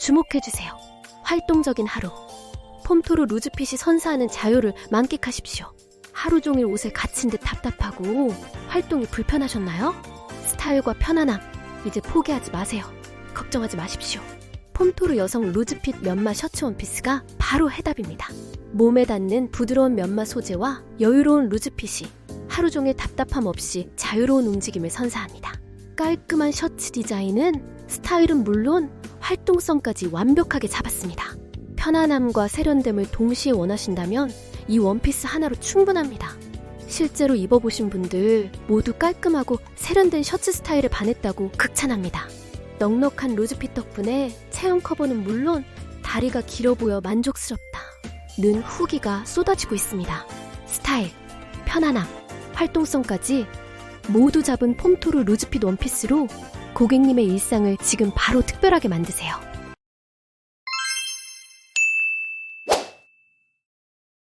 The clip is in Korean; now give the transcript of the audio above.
주목해주세요. 활동적인 하루. 폼토로 루즈핏이 선사하는 자유를 만끽하십시오. 하루 종일 옷에 갇힌 듯 답답하고 활동이 불편하셨나요? 스타일과 편안함, 이제 포기하지 마세요. 걱정하지 마십시오. 폼토로 여성 루즈핏 면마 셔츠 원피스가 바로 해답입니다. 몸에 닿는 부드러운 면마 소재와 여유로운 루즈핏이 하루 종일 답답함 없이 자유로운 움직임을 선사합니다. 깔끔한 셔츠 디자인은 스타일은 물론 활동성까지 완벽하게 잡았습니다. 편안함과 세련됨을 동시에 원하신다면 이 원피스 하나로 충분합니다. 실제로 입어보신 분들 모두 깔끔하고 세련된 셔츠 스타일에 반했다고 극찬합니다. 넉넉한 루즈핏 덕분에 체형 커버는 물론 다리가 길어 보여 만족스럽다. 는 후기가 쏟아지고 있습니다. 스타일, 편안함, 활동성까지 모두 잡은 폼토르 루즈핏 원피스로 고객님의 일상을 지금 바로 특별하게 만드세요.